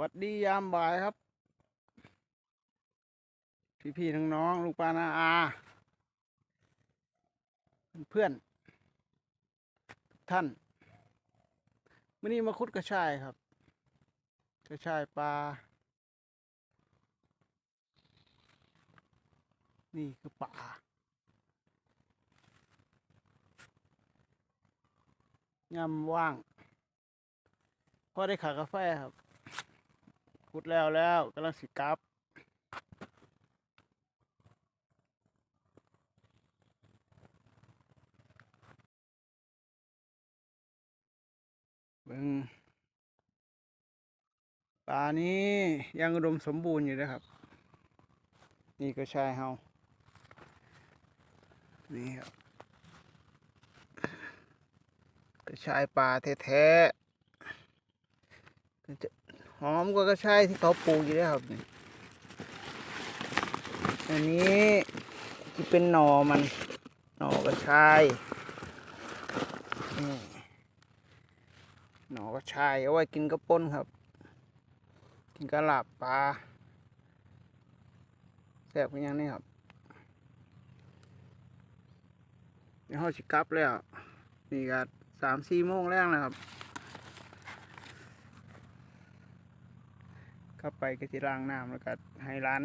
วัสดียามบ่ายครับ พี่ๆน้องๆลูกป้านาอา เพื่อนทุกท่านมื่อนี้มาคุดกระชายครับ กระชายปลา นี่คือป่ายำว่าง พอได้ขากาแฟครับ ขุดแล้วแล้วกำลังสิกลับเบิ่งปลานี้ยังอุดมสมบูรณ์อยู่นะครับ นี่ก็ชายเฮานี่ครับกระชายป่าแท้ๆก็จะ หอมกว่ากระชายที่เขาปลูกอยู่แล้วครับนี่อันนี้ที่เป็นหน่อมันหน่อกระชายนี่หนอกระชายเอาไว้กินกระป่นครับ กินกระหลาบปลาแซ่บเป็นยังนี่ครับเดี๋ยวเราสิกลับแล้วนี่ก็สามสี่โมงแรกแล้วครับ กลับไปก็จะล้างน้ำแล้วก็ให้ร้าน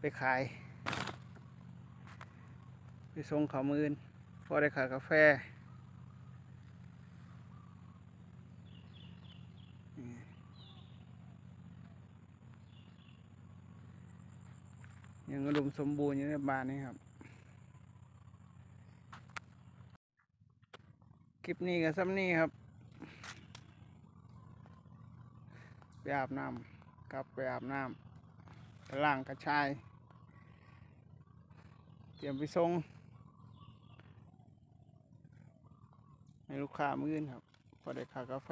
ไปขาย ไปส่งเขามือนพอได้ขายกาแฟยังอุดมสมบูรณ์อยู่ในบ้านนี้ครับ คลิปนี้กับซ้ำนี้ครับ ไปอาบน้ำกลับไปอาบน้ำไปล้างกระชาย เตรียมไปส่งให้ลูกค้ามื้อนครับพอได้ขากาแฟ